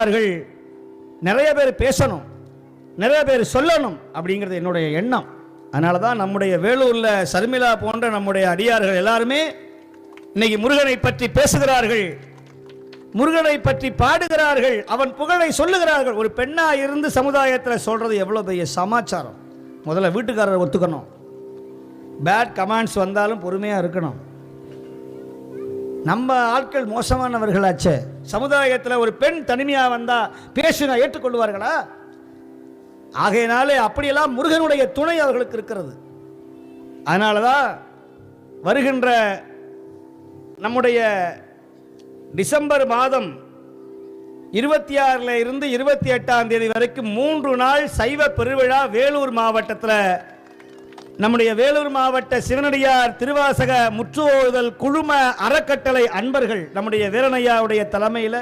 அவர்கள் நிறைய பேர் பேசணும் நிறைய பேர் சொல்லணும் அப்படிங்கிறது என்னுடைய எண்ணம். அதனால தான் நம்முடைய வேலூரில் சர்மிளா போன்ற நம்முடைய அடியார்கள் எல்லாருமே இன்னைக்கு முருகனை பற்றி பேசுகிறார்கள். முருகனை பற்றி பாடுகிறார்கள் அவன் புகழை சொல்லுகிறார்கள். ஒரு பெண்ணாக இருந்து சமுதாயத்தில் சொல்கிறது எவ்வளோ பெரிய சமாச்சாரம். முதல்ல வீட்டுக்காரர் ஒத்துக்கணும். பேட் கமெண்ட்ஸ் வந்தாலும் பொறுமையாக இருக்கணும். நம்ம ஆட்கள் மோசமானவர்களாச்சே. சமுதாயத்தில் ஒரு பெண் தனிமையாக வந்தால் பேசினா ஏற்றுக்கொள்வார்களா? ஆகையினாலே அப்படியெல்லாம் முருகனுடைய துணை அவர்களுக்கு இருக்கிறது. அதனால தான் வருகின்ற நம்முடைய டிசம்பர் மாதம் இருபத்தி ஆறில் இருந்து இருபத்தி எட்டாம் தேதி வரைக்கும் மூன்று நாள் சைவ பெருவிழா வேலூர் மாவட்டத்தில் நம்முடைய வேலூர் மாவட்ட சிவனடியார் திருவாசக முற்றுவோதல் குழும அறக்கட்டளை அன்பர்கள் நம்முடைய வீரனையாவுடைய தலைமையில்